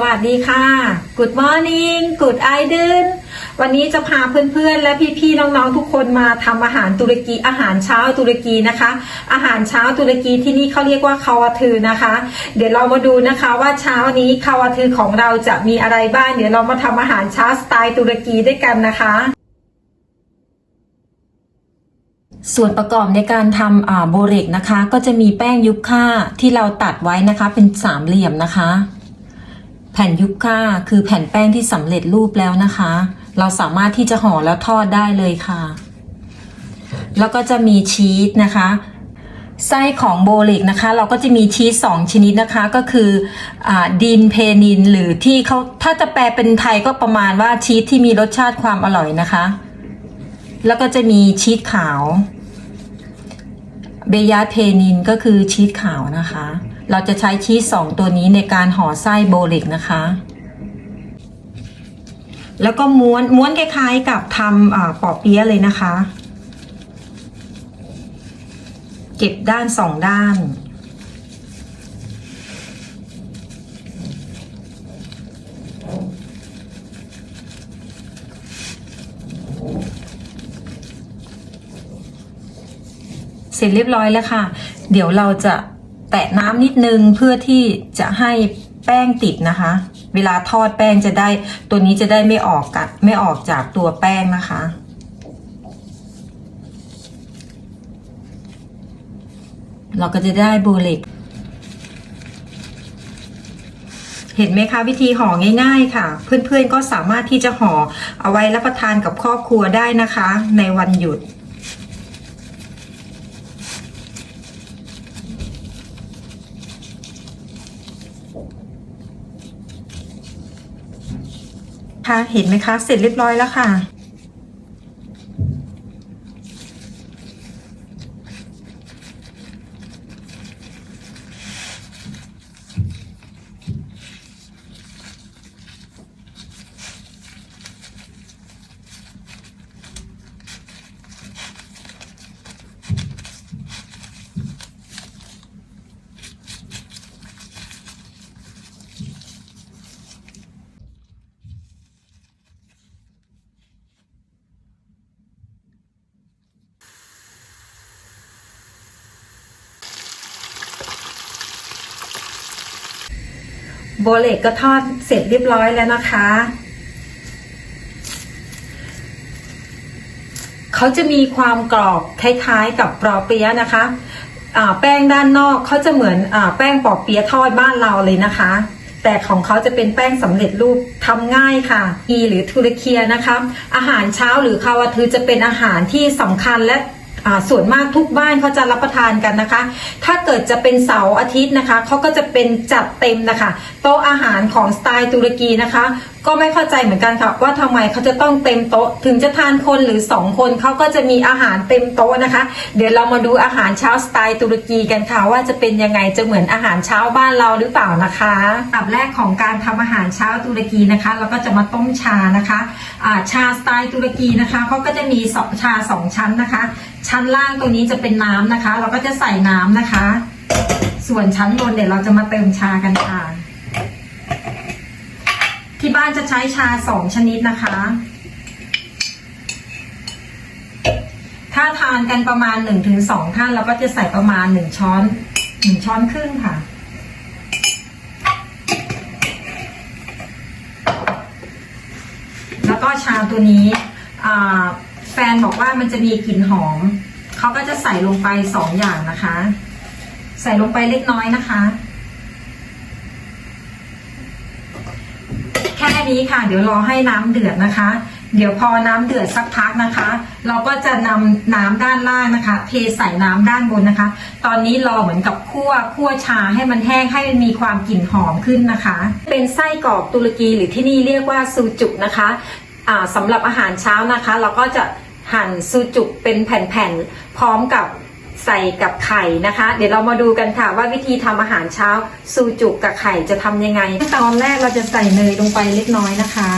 สวัสดีค่ะ Good morning Good i d e n วันนี้จะพาเพื่อนๆ และพี่ๆ น้องๆ ทุกคนมาทำอาหารตุรกี อาหารเช้าตุรกีนะคะ อาหารเช้าตุรกีที่นี่เขาเรียกว่าคาวาทือนะคะ เดี๋ยวเรามาดูนะคะว่าเช้านี้คาวาทือของเราจะมีอะไรบ้าง เดี๋ยวเรามาทำอาหารเช้าสไตล์ตุรกีด้วยกันนะคะส่วนประกอบในการทำโบเรกนะคะ ก็จะมีแป้งยุบค่าที่เราตัดไว้นะคะเป็นสามเหลี่ยมนะคะ ผ่นยุบค่าคือแผ่นแป้งที่สำเร็จรูปแล้วนะคะ เราสามารถที่จะห่อแล้วทอดได้เลยค่ะ แล้วก็จะมีชีสนะคะไส้ของโบเล็กนะคะ เราก็จะมีชีสสองชนิดนะคะ ก็คืออดินเพนินหรือที่เขาถ้าจะแปลเป็นไทยก็ประมาณว่าชีสที่มีรสชาติความอร่อยนะคะ แล้วก็จะมีชีสขาว เบยาเพนินก็คือชีสขาวนะคะ เราจะใช้ชีสสองตัวนี้ในการห่อไส้โบเล็กนะคะ แล้วก็ม้วนม้วนคล้ายๆกับทำอปอเปี๊ยะเลยนะคะ เก็บด้านสองด้านเสร็จเรียบร้อยแล้วค่ะ เดี๋ยวเราจะ แตะน้ำนิดนึงเพื่อที่จะให้แป้งติดนะคะ เวลาทอดแป้งจะได้ ตัวนี้จะได้ไม่ออกกัดไม่ออกจากตัวแป้งนะคะ เราก็จะได้โบเล็กเห็นไหมคะวิธีห่อง่าย ๆ ค่ะ เพื่อนๆก็สามารถที่จะห่อเอาไว้รับประทานกับครอบครัวได้นะคะ ในวันหยุด ค่ะเห็นไหมคะ เสร็จเรียบร้อยแล้วค่ะ โบเล็กก็ทอดเสร็จเรียบร้อยแล้วนะคะเขาจะมีความกรอบคล้ายๆกับปอเปี๊ยะนะคะแป้งด้านนอกเขาจะเหมือนอแป้งปอเปี๊ยะทอดบ้านเราเลยนะคะ แต่ของเขาจะเป็นแป้งสำเร็จรูปทำง่ายค่ะ อีหรือทุรเคียนะคะ อาหารเช้าหรือคาวาทือจะเป็นอาหารที่สำคัญและ ส่วนมากทุกบ้านเขาจะรับประทานกันนะคะ ถ้าเกิดจะเป็นเสาร์อาทิตย์นะคะเขาก็จะเป็นจัดเต็มนะคะโต๊ะอาหารของสไตล์ตุรกีนะคะ ก็ไม่เข้าใจเหมือนกันค่ะว่าทำไมเขาจะต้องเต็มโต๊ะ ถึงจะทานคนหรือสองคนเขาก็จะมีอาหารเต็มโต๊ะนะคะ เดี๋ยวเรามาดูอาหารเช้าสไตล์ตุรกีกันค่ะว่าจะเป็นยังไงจะเหมือนอาหารเช้าบ้านเราหรือเปล่านะคะอันดับแรกของการทำอาหารเช้าตุรกีนะคะเราก็จะมาต้มชานะคะอ่าชาสไตล์ตุรกีนะคะเขาก็จะมีสองชาสองชั้นนะคะชั้นล่างตรงนี้จะเป็นน้ำนะคะ เราก็จะใส่น้ำนะคะ ส่วนชั้นบนเดี๋ยวเราจะมาเติมชากันค่ะ ที่บ้านจะใช้ชาสองชนิดนะคะ ถ้าทานกันประมาณหนึ่งถึงสองท่านเราก็จะใส่ประมาณหนึ่งช้อนหนึ่งช้อนครึ่งค่ะแล้วก็ชาตัวนี้อ่า ฟนบอกว่ามันจะมีกลิ่นหอม เขาก็จะใส่ลงไปสองอย่างนะคะ ใส่ลงไปเล็กน้อยนะคะ แค่นี้ค่ะ เดี๋ยวรอให้น้ำเดือดนะคะ เดี๋ยวพอน้ำเดือดสักพักนะคะ เราก็จะนำน้ำด้านล่างนะคะ เทใส่น้ำด้านบนนะคะ ตอนนี้รอเหมือนกับคั่วคั่วชาให้มันแห้งให้มันมีความกลิ่นหอมขึ้นนะคะ เป็นไส้กรอกตุรกีหรือที่นี่เรียกว่าซูจุนะคะอ่าสำหรับอาหารเช้านะคะ เราก็จะ หั่นซูจุเป็นแผ่นๆพร้อมกับใส่กับไข่นะคะ เดี๋ยวเรามาดูกันค่ะว่าวิธีทำอาหารเช้าซูจุกับไข่จะทำยังไงตอนแรกเราจะใส่เนยลงไปเล็กน้อยนะคะ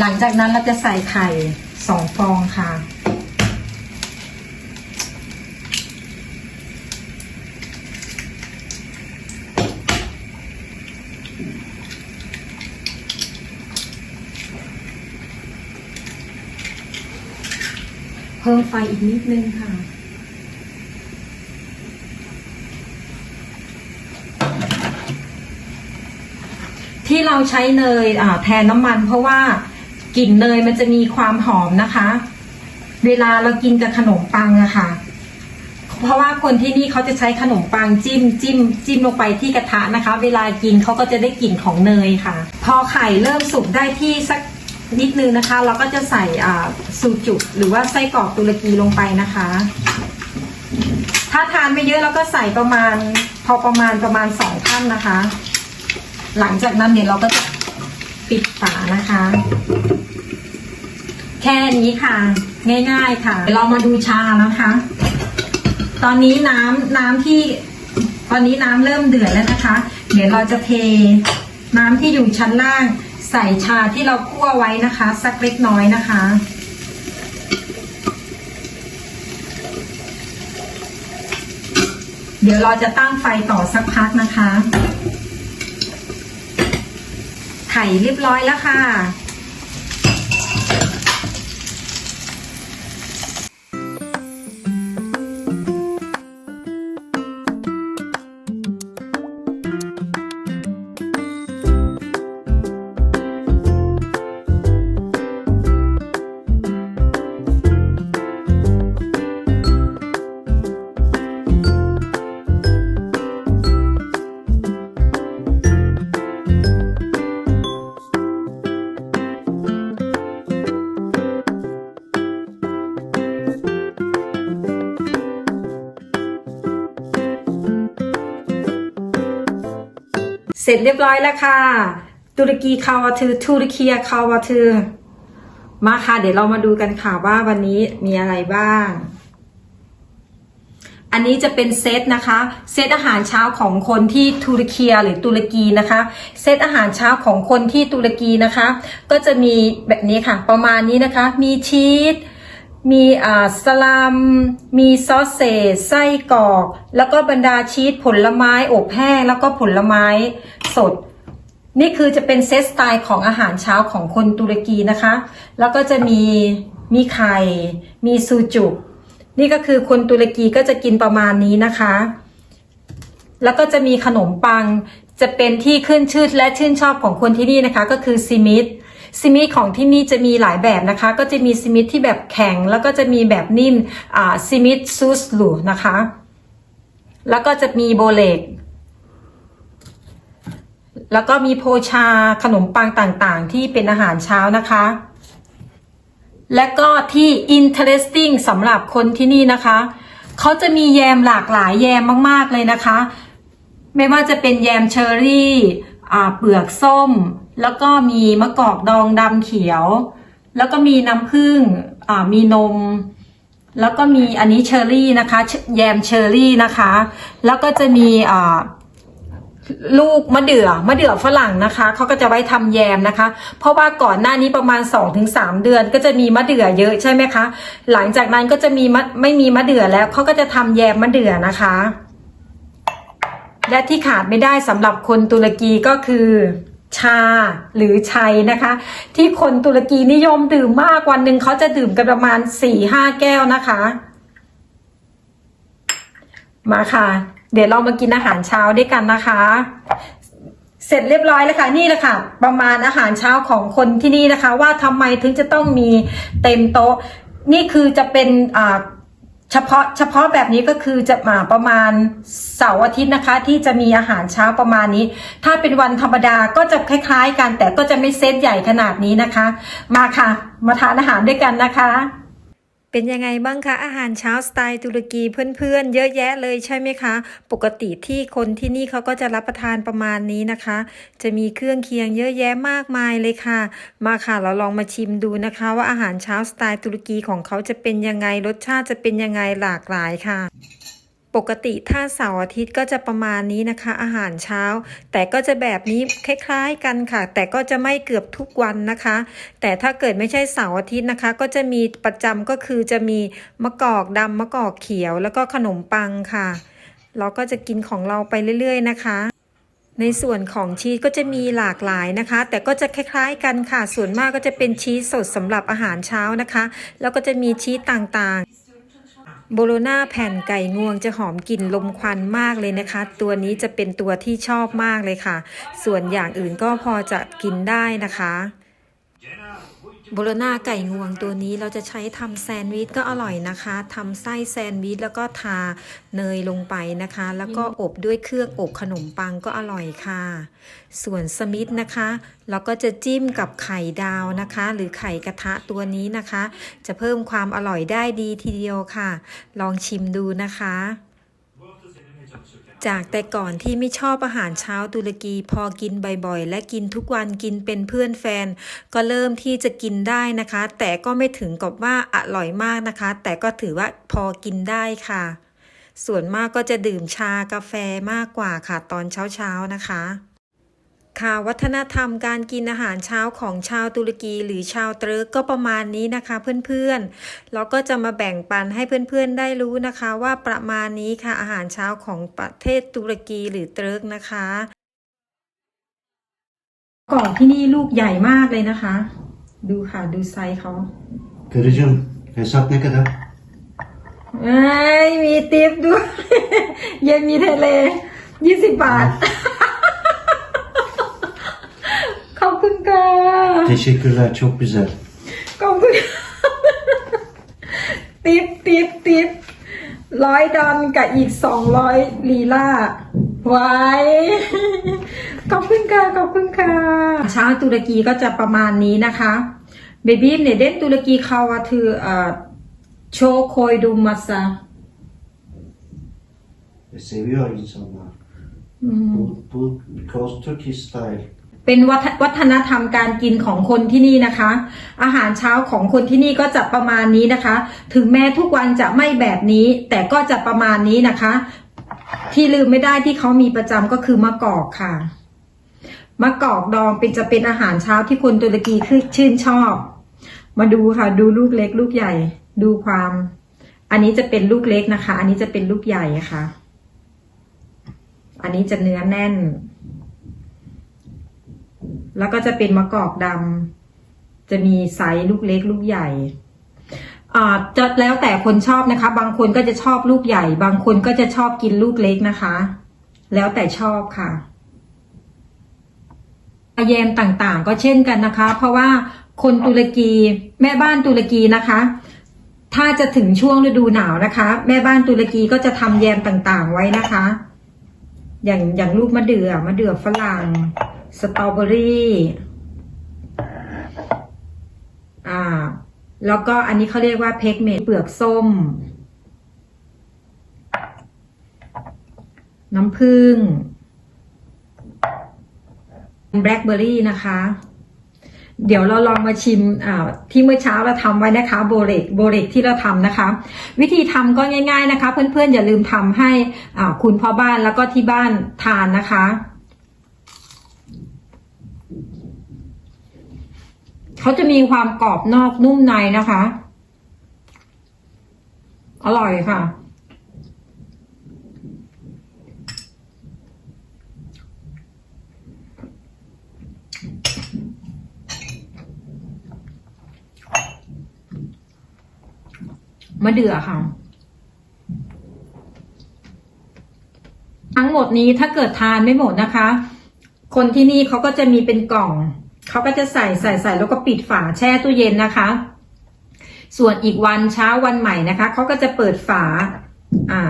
หลังจากนั้นเราจะใส่ไข่สองฟองค่ะ พิ่มไฟอีกนิดนึงค่ะ ที่เราใช้เนยแทนน้ำมันเพราะว่ากลิ่นเนยมันจะมีความหอมนะคะ เวลาเรากินกับขนมปังอะค่ะ เพราะว่าคนที่นี่เขาจะใช้ขนมปังจิ้มจิ้มจิ้มลงไปที่กระทะนะคะ เวลากินเขาก็จะได้กลิ่นของเนยค่ะ พอไข่เริ่มสุกได้ที่สัก นิดนึงนะคะ เราก็จะใส่ซูจุหรือว่าไส้กรอกตุรกีลงไปนะคะ ถ้าทานไม่เยอะเราก็ใส่ประมาณ พอประมาณประมาณสองท่านนะคะ หลังจากนั้นเดี๋ยวเราก็จะปิดฝานะคะ แค่นี้ค่ะ ง่าย ๆค่ะเดี๋ยวเรามาดูชานะคะ ตอนนี้น้ำน้ำที่ ตอนนี้น้ำเริ่มเดือดแล้วนะคะ เดี๋ยวเราจะเทน้ำที่อยู่ชั้นล่าง ใส่ชาที่เราคั่วไว้นะคะ สักเล็กน้อยนะคะ เดี๋ยวเราจะตั้งไฟต่อสักพักนะคะ ไข่เรียบร้อยแล้วค่ะ เสร็จเรียบร้อยแล้วค่ะ ตุรกีคาวาทือตุรเคียคาวาทือมาค่ะ เดี๋ยวเรามาดูกันค่ะว่าวันนี้มีอะไรบ้าง อันนี้จะเป็นเซตนะคะ เซตอาหารเช้าของคนที่ตุรเคีหรือตุรกีนะคะ เซตอาหารเช้าของคนที่ตุรกีนะคะ ก็จะมีแบบนี้ค่ะ ประมาณนี้นะคะ มีชีส มีอ่าสลัม มีซอสเซจไส้กรอก แล้วก็บรรดาชีสผลไม้อบแห้งแล้วก็ผลไม้สด นี่คือจะเป็นเซตสไตล์ของอาหารเช้าของคนตุรกีนะคะ แล้วก็จะมีมีไข่ มีซูจุนี่ก็คือคนตุรกีก็จะกินประมาณนี้นะคะ แล้วก็จะมีขนมปัง จะเป็นที่ขึ้นชื่อและชื่นชอบของคนที่นี่นะคะ ก็คือซิมิด ซิมิดของที่นี่จะมีหลายแบบนะคะ ก็จะมีซิมิดที่แบบแข็ง แล้วก็จะมีแบบนิ่มซิมิดซูสลูนะคะ แล้วก็จะมีโบเลกแล้วก็มีโพชาขนมปังต่างๆ ที่เป็นอาหารเช้านะคะ และก็ที่ interesting สำหรับคนที่นี่นะคะ เขาจะมีแยมหลากหลายแยมมากๆเลยนะคะ ไม่ว่าจะเป็นแยมเชอร์รี่เปลือกส้ม แล้วก็มีมะกอกดองดำเขียว แล้วก็มีน้ำผึ้งอ่ามีนม แล้วก็มีอันนี้เชอร์รี่นะคะแยมเชอร์รี่นะคะ แล้วก็จะมีอ่าลูกมะเดื่อมะเดื่อฝรั่งนะคะเขาก็จะไว้ทำแยมนะคะ เพราะว่าก่อนหน้านี้ประมาณ 2-3 เดือน ก็จะมีมะเดื่อเยอะใช่ไหมคะ หลังจากนั้นก็จะมีมะไม่มีมะเดื่อแล้วเขาก็จะทำแยมมะเดื่อนะคะ และที่ขาดไม่ได้สำหรับคนตุรกีก็คือ ชาหรือชัยนะคะ ที่คนตุรกีนิยมดื่มมากวันหนึ่งเขาจะดื่มกันประมาณ4-5แก้วนะคะ มาค่ะ เดี๋ยวเรามากินอาหารเช้าด้วยกันนะคะ เสร็จเรียบร้อยแล้วค่ะนี่แหละค่ะ ประมาณอาหารเช้าของคนที่นี่นะคะ ว่าทำไมถึงจะต้องมีเต็มโต๊ะ นี่คือจะเป็นอ่า เฉพาะเฉพาะแบบนี้ก็คือจะมาประมาณเสาร์อาทิตย์นะคะ ที่จะมีอาหารเช้าประมาณนี้ ถ้าเป็นวันธรรมดาก็จะคล้าย ๆ กัน แต่ก็จะไม่เซตใหญ่ขนาดนี้นะคะ มาค่ะ มาทานอาหารด้วยกันนะคะ เป็นยังไงบ้างคะอาหารเช้าสไตล์ตุรกีเพื่อนๆ เยอะแยะเลยใช่ไหมคะ ปกติที่คนที่นี่เขาก็จะรับประทานประมาณนี้นะคะ จะมีเครื่องเคียงเยอะแยะมากมายเลยค่ะ มาค่ะเราลองมาชิมดูนะคะ ว่าอาหารเช้าสไตล์ตุรกีของเขาจะเป็นยังไงรสชาติจะเป็นยังไงหลากหลายค่ะ ปกติถ้าเสาร์อาทิตย์ก็จะประมาณนี้นะคะ อาหารเช้า แต่ก็จะแบบนี้คล้ายๆกันค่ะ แต่ก็จะไม่เกือบทุกวันนะคะ แต่ถ้าเกิดไม่ใช่เสาร์อาทิตย์นะคะ ก็จะมีประจำก็คือจะมีมะกอกดำมะกอกเขียว แล้วก็ขนมปังค่ะ เราก็จะกินของเราไปเรื่อย ๆ นะคะในส่วนของชีสก็จะมีหลากหลายนะคะ แต่ก็จะคล้ายๆกันค่ะ ส่วนมากก็จะเป็นชีสสดสำหรับอาหารเช้านะคะ แล้วก็จะมีชีสต่างๆ โบโลนาแผ่นไก่งวงจะหอมกลิ่นลมควันมากเลยนะคะ ตัวนี้จะเป็นตัวที่ชอบมากเลยค่ะ ส่วนอย่างอื่นก็พอจะกินได้นะคะ โบโลนาไก่งวงตัวนี้เราจะใช้ทำแซนด์วิชก็อร่อยนะคะทำไส้แซนด์วิชแล้วก็ทาเนยลงไปนะคะ แล้วก็อบด้วยเครื่องอบขนมปังก็อร่อยค่ะ ส่วนสมิธนะคะเราก็จะจิ้มกับไข่ดาวนะคะ หรือไข่กระทะตัวนี้นะคะ จะเพิ่มความอร่อยได้ดีทีเดียวค่ะ ลองชิมดูนะคะ จากแต่ก่อนที่ไม่ชอบอาหารเช้าตุรกีพอกินบ่อยๆ และกินทุกวันกินเป็นเพื่อนแฟน ก็เริ่มที่จะกินได้นะคะ แต่ก็ไม่ถึงกับว่าอร่อยมากนะคะ แต่ก็ถือว่าพอกินได้ค่ะ ส่วนมากก็จะดื่มชากาแฟมากกว่าค่ะ ตอนเช้าๆนะคะ ค่ะวัฒนธรรมการกินอาหารเช้าของชาวตุรกีหรือชาวเตรกก็ประมาณนี้นะคะเพื่อนๆเราก็จะมาแบ่งปันให้เพื่อนๆได้รู้นะคะว่าประมาณนี้ค่ะอาหารเช้าของประเทศตุรกีหรือเตรกนะคะ กล่องที่นี่ลูกใหญ่มากเลยนะคะ ดูค่ะดูไซส์เขา Karıcığım hesap ne kadar? เอ้ยมีติปด้วย เย็นมีทะเลยี่สิบบาท ขอบคุณค่ะ Teşekkürler çok güzel. ขอบคุณติปติปติปร้อยดอนกับอีกสองร้อยลีลาไว้ ขอบคุณค่ะ ขอบคุณค่ะเช้าตุรกีก็จะประมาณนี้นะคะเบบี้เนี่ยเด็นตุรกีเขาว่าถือเอ่อโชโคยดูมาซา E, seviyor insanlar. Bu, bu because Turkish style. เป็นวัฒนธรรมการกินของคนที่นี่นะคะ อาหารเช้าของคนที่นี่ก็จะประมาณนี้นะคะ ถึงแม้ทุกวันจะไม่แบบนี้ แต่ก็จะประมาณนี้นะคะ ที่ลืมไม่ได้ที่เขามีประจำก็คือมะกอกค่ะมะกอกดองเป็นจะเป็นอาหารเช้าที่คนตุรกีคือชื่นชอบ มาดูค่ะ ดูลูกเล็กลูกใหญ่ ดูความ อันนี้จะเป็นลูกเล็กนะคะ อันนี้จะเป็นลูกใหญ่ค่ะ อันนี้จะเนื้อแน่น แล้วก็จะเป็นมะกอกดำจะมีไซส์ลูกเล็กลูกใหญ่อ่าจะแล้วแต่คนชอบนะคะ บางคนก็จะชอบลูกใหญ่ บางคนก็จะชอบกินลูกเล็กนะคะ แล้วแต่ชอบค่ะแยมต่างๆ ก็เช่นกันนะคะ เพราะว่าคนตุรกีแม่บ้านตุรกีนะคะ ถ้าจะถึงช่วงฤดูหนาวนะคะ แม่บ้านตุรกีก็จะทำแยมต่างๆไว้นะคะ อย่างอย่างลูกมะเดื่อมะเดื่อฝรั่ง สตรอเบอรี่อ่า แล้วก็อันนี้เขาเรียกว่าเพกเมดเปลือกส้ม น้ำผึ้งแบล็คเบอร์รี่นะคะ เดี๋ยวเราลองมาชิมอ่าที่เมื่อเช้าเราทำไว้นะคะโบเรกโบเรกที่เราทำนะคะ วิธีทำก็ง่าย ๆนะคะ เพื่อนๆอย่าลืมทำให้คุณพ่อบ้านแล้วก็ที่บ้านทานนะคะ เขาจะมีความกรอบนอกนุ่มในนะคะ อร่อยค่ะ มะเดื่อค่ะทั้งหมดนี้ถ้าเกิดทานไม่หมดนะคะ คนที่นี่เขาก็จะมีเป็นกล่อง เขาก็จะใส่ใส่ใส่แล้วก็ปิดฝาแช่ตู้เย็นนะคะ ส่วนอีกวันเช้าวันใหม่นะคะเขาก็จะเปิดฝาอ่า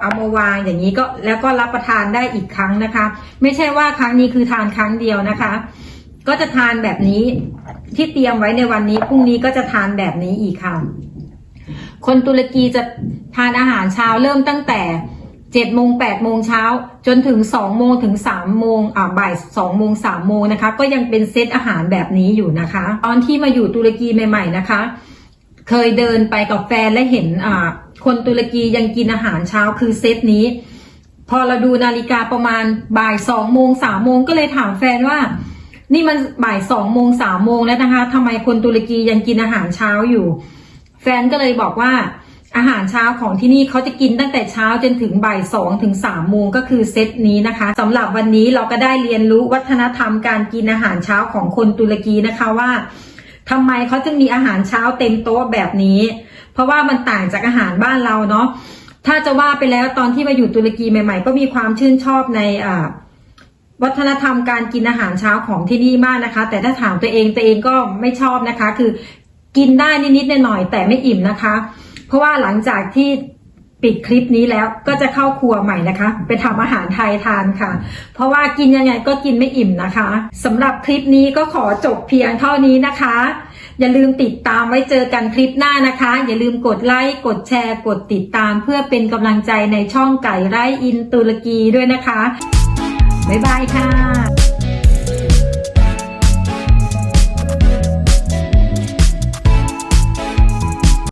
เอามาวางอย่างนี้ก็แล้วก็รับประทานได้อีกครั้งนะคะ ไม่ใช่ว่าครั้งนี้คือทานครั้งเดียวนะคะ ก็จะทานแบบนี้ที่เตรียมไว้ในวันนี้พรุ่งนี้ก็จะทานแบบนี้อีกค่ะ คนตุรกีจะทานอาหารเช้าเริ่มตั้งแต่ เจ็ดโมงแปดโมงเช้า จนถึงสองโมงถึงสามโมงอ่าบ่ายสองโมงสามโมงนะคะ ก็ยังเป็นเซตอาหารแบบนี้อยู่นะคะ ตอนที่มาอยู่ตุรกีใหม่ ๆนะคะ เคยเดินไปกับแฟนและเห็นอ่าคนตุรกียังกินอาหารเช้าคือเซตนี้ พอเราดูนาฬิกาประมาณบ่ายสองโมงสามโมงก็เลยถามแฟนว่า นี่มันบ่ายสองโมงสามโมงแล้วนะคะทำไมคนตุรกียังกินอาหารเช้าอยู่ แฟนก็เลยบอกว่า อาหารเช้าของที่นี่เขาจะกินตั้งแต่เช้าจนถึงบ่ายสองถึงสามโมงก็คือเซตนี้นะคะสำหรับวันนี้เราก็ได้เรียนรู้วัฒนธรรมการกินอาหารเช้าของคนตุรกีนะคะว่าทำไมเขาจึงมีอาหารเช้าเต็มโต๊ะแบบนี้ เพราะว่ามันต่างจากอาหารบ้านเราเนาะถ้าจะว่าไปแล้วตอนที่มาอยู่ตุรกีใหม่ ๆ ก็มีความชื่นชอบในอ่าวัฒนธรรมการกินอาหารเช้าของที่นี่มากนะคะ แต่ถ้าถามตัวเองตัวเองก็ไม่ชอบนะคะ คือกินได้นิดๆหน่อยๆแต่ไม่อิ่มนะคะ เพราะว่าหลังจากที่ปิดคลิปนี้แล้วก็จะเข้าครัวใหม่นะคะ ไปทำอาหารไทยทานค่ะ เพราะว่ากินยังไงก็กินไม่อิ่มนะคะสำหรับคลิปนี้ก็ขอจบเพียงเท่านี้นะคะ อย่าลืมติดตามไว้เจอกันคลิปหน้านะคะ อย่าลืมกดไลค์กดแชร์ กดติดตามเพื่อเป็นกำลังใจในช่องไก่ไร่อินตุรกีด้วยนะคะ บ๊ายบายค่ะ